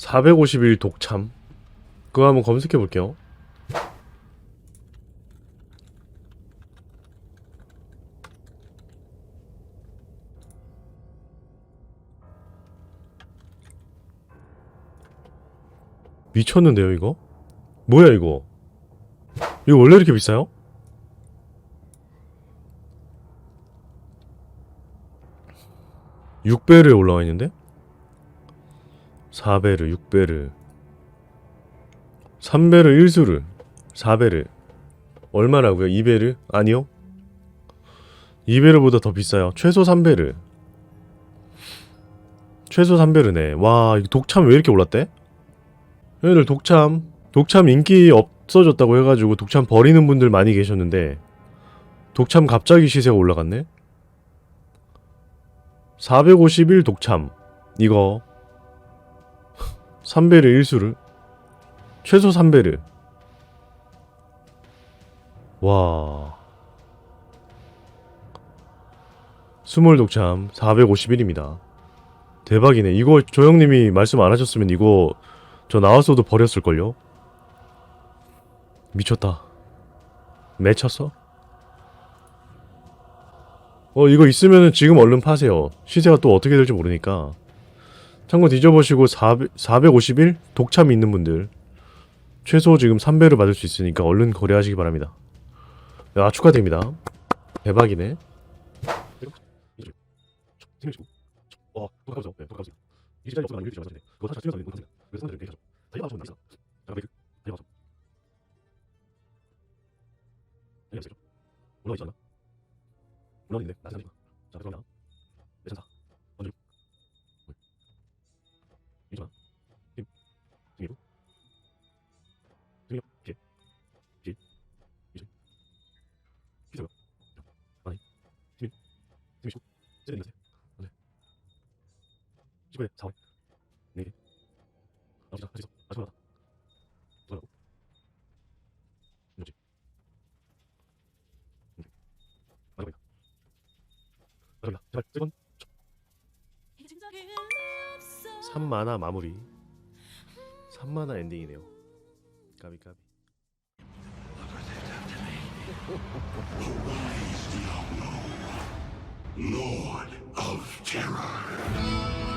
451 독참 그거 한번 검색해 볼게요 미쳤는데요 이거? 뭐야 이거 이거 원래 이렇게 비싸요? 육배를 올라와 있는데? 4배를, 6배를 3배를 1수를 4배를. 얼마라고요? 2배를? 아니요? 2배를보다 더 비싸요. 최소 3배를. 최소 3배르네. 와 독참 왜 이렇게 올랐대? 얘들 독참 독참 인기 없어졌다고 해가지고 독참 버리는 분들 많이 계셨는데 독참 갑자기 시세가 올라갔네? 451 독참. 이거 3배를 1수를. 최소 3배를 와. 스몰 독참 451입니다. 대박이네. 이거 조형님이 말씀 안 하셨으면 이거 저 나왔어도 버렸을걸요? 미쳤다. 맺혔어? 어 이거 있으면은 지금 얼른 파세요. 시세가 또 어떻게 될지 모르니까 참고 뒤져보시고 400, 451 독참이 있는 분들 최소 지금 3배를 받을 수 있으니까 얼른 거래하시기 바랍니다. 야 축하드립니다. 대박이네. 와, 독하죠. 네, 있지 않나? 올라가 있는데 나이스 하니까. 자, 그러면 내천사 이잖아. 힘. 등이로. 등이요. 피해. 피해. 이제. 피세요. 아니. 힘이. 힘이 쉬고. 세는 거세요. 10에 4회 4개 나머지 할수 있어 마지막 하나 돌아가고 뭐지 마지막이다 마지막이다 제발 세번 3만화 마무리. 3만화 엔딩이네요. 까비 까비. Lord of Terror.